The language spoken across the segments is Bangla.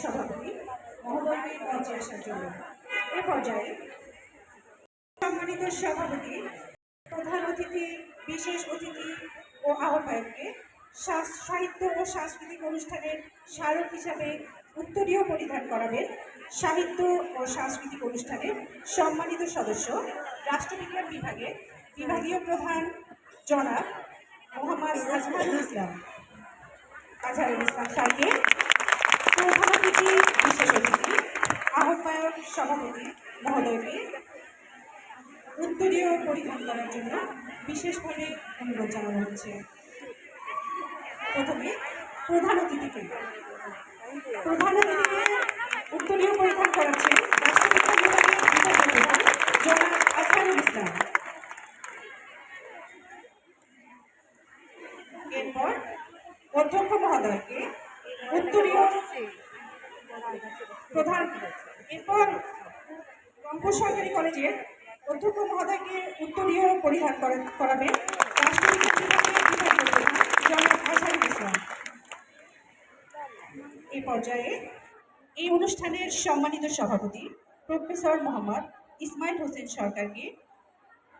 সভাপতি আসার জন্য পর্যায়ে সম্মানিত সভাপতি, প্রধান অতিথি, বিশেষ অতিথি ও আহ্বায়ককে সাহিত্য ও সাংস্কৃতিক অনুষ্ঠানের স্মারক হিসাবে উত্তরীয় পরিধান করাবেন সাহিত্য ও সাংস্কৃতিক অনুষ্ঠানের সম্মানিত সদস্য, রাষ্ট্রবিজ্ঞান বিভাগের বিভাগীয় প্রধান জনাব মোহাম্মদ আজহারুল ইসলাম। আজহারুল ইসলাম স্যারকে প্রধান অতিথি বিশেষ অতিথি, আহ্বায়ক সভাপতি মহোদয়কে উত্তরীয় পরিধান করার জন্য বিশেষভাবে অনুরোধ জানানো হচ্ছে। প্রথমে প্রধান অতিথিকে প্রধান অতিথিকে উত্তরীয় পরিধান করাচ্ছেন রাষ্ট্রবিজ্ঞান বিভাগের ইসলাম। এরপর অধ্যক্ষ মহোদয়কে উত্তরীয় প্রধান এরপর রংপুর সরকারি কলেজের অধ্যক্ষ মহোদয়কে উত্তরীয় পরিধান করা- করাবেন রাষ্ট্রবিজ্ঞান বিভাগের প্রধান জনাব আজহারুল ইসলাম। এই পর্যায়ে এই অনুষ্ঠানের সম্মানিত সভাপতি প্রফেসর মোহাম্মদ ইসমাইল হোসেন সরকারকে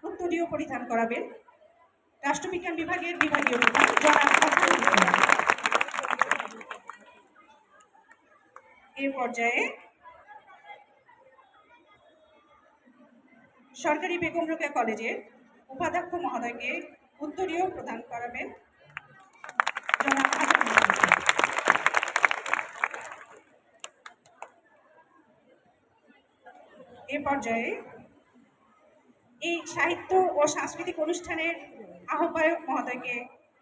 উত্তরীয় পরিধান করাবেন রাষ্ট্রবিজ্ঞান বিভাগের বিভাগীয় প্রধান এ পর্যায়ে সরকারি বেগম রোকেয়া কলেজের উপাধ্যক্ষ মহোদয়কে উত্তরীয় প্রদান করাবেন জনাব আজহারুল ইসলাম। এ পর্যায়ে এই সাহিত্য ও সাংস্কৃতিক অনুষ্ঠানের আহ্বায়ক মহোদয়কে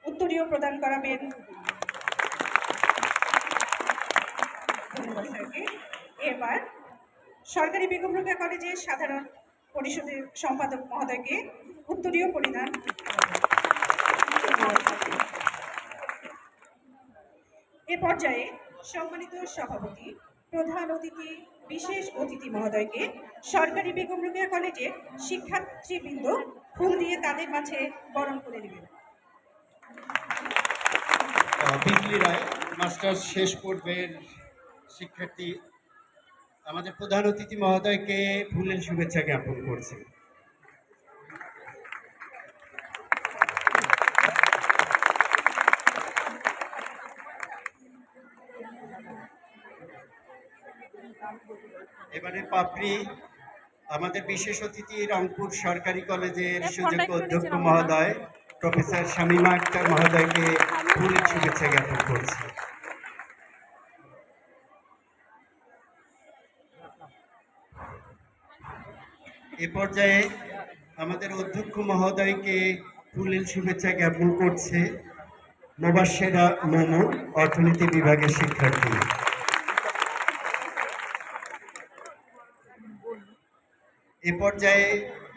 উত্তরীয় প্রদান করাবেন। এবার সরকারি বেগম রোকেয়া কলেজের সাধারণ পরিষদের সম্পাদক মহোদয়কে উত্তরীয় পরিধান। এ পর্যায়ে সম্মানিত সভাপতি প্রধান অতিথি, বিশেষ অতিথি মহোদয়কে সরকারি বেগম রোকেয়া কলেজের শিক্ষার্থীবৃন্দ ফুল দিয়ে তাদের মাঝে বরণ করে নেবেন। বিপ্লি রায়, মাস্টার্স শেষ পর্বের শিক্ষার্থী, আমাদের প্রধান অতিথি মহোদয়কে ফুলের শুভেচ্ছা জ্ঞাপন করছে। এবারে পাপড়ি আমাদের বিশেষ অতিথি রংপুর সরকারি কলেজের সুযোগ্য অধ্যক্ষ মহোদয় প্রফেসর শামীমা আক্তার মহোদয়কে ফুলের শুভেচ্ছা জ্ঞাপন করছি। এ পর্যায়ে আমাদের অধ্যক্ষ মহোদয়কে ফুলের শুভেচ্ছা জ্ঞাপন করছে মোবাশেরা মোমো অর্থনীতি বিভাগের শিক্ষার্থী। এ পর্যায়ে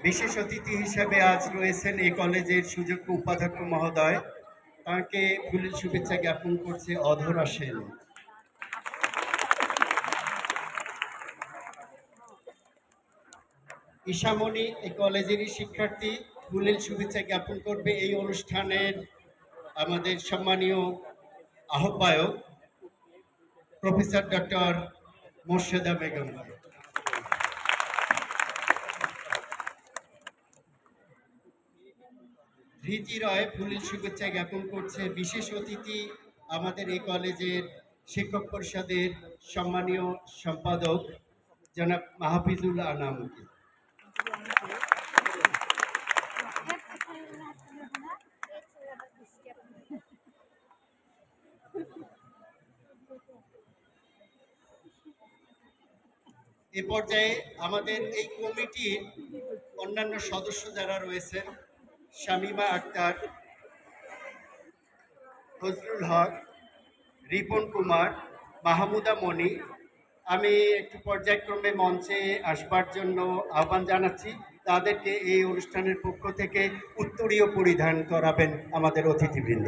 বিশেষ অতিথি হিসেবে আজ রয়েছেন এই কলেজের সুযোগ্য উপাধ্যক্ষ মহোদয়। তাকে ফুলের শুভেচ্ছা জ্ঞাপন করছে অধরা সেন। ঈশামণি এই কলেজেরই শিক্ষার্থী, ফুলের শুভেচ্ছা জ্ঞাপন করবে এই অনুষ্ঠানের আমাদের সম্মানীয় আহ্বায়ক, প্রফেসর ডক্টর মোর্শেদা বেগম। রীতি রয় ফুলের শুভেচ্ছা জ্ঞাপন করছে বিশেষ অতিথি আমাদের এই কলেজের শিক্ষক পরিষদের সম্মানীয় সম্পাদক জনাব মাহফিজুল আনামকে। এ পর্যায়ে আমাদের এই কমিটির অন্যান্য সদস্য যারা রয়েছেন শামীমা আক্তার, ফজলুল হক, রিপন কুমার, মাহমুদা মণি আমি একটু পর্যায়ক্রমে মঞ্চে আসবার জন্য আহ্বান জানাচ্ছি। তাদেরকে এই অনুষ্ঠানের পক্ষ থেকে উত্তরীয় পরিধান করাবেন আমাদের অতিথিবৃন্দ।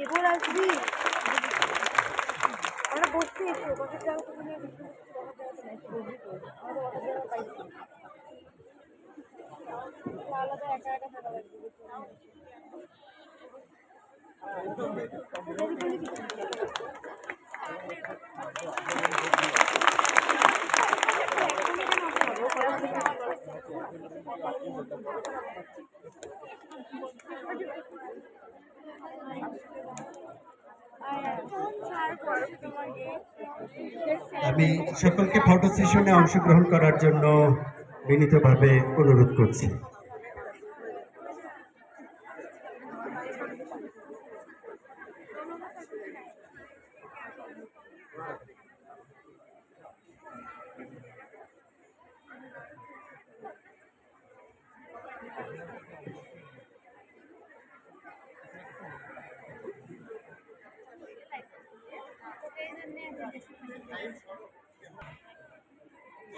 এবার আসবি? আমরা বসছি একটু বসার জায়গা তো নিয়ে বসে বসছি বসার জায়গা তো নাই বসবি তো আমাদের বসার জায়গা পাইছি আলাদা একা একা থাকা লাগবে। আমি সকলকে ফটো সেশনে অংশগ্রহণ করার জন্য বিনীতভাবে অনুরোধ করছি।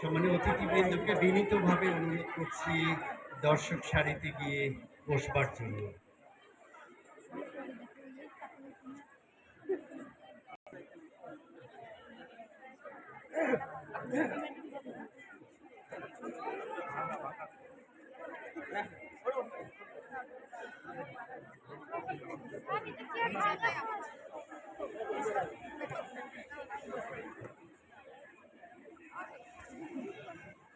সম্মানীয় অতিথিবৃন্দকে বিনীতভাবে অনুরোধ করছি দর্শক সারিতে গিয়ে বসবার জন্য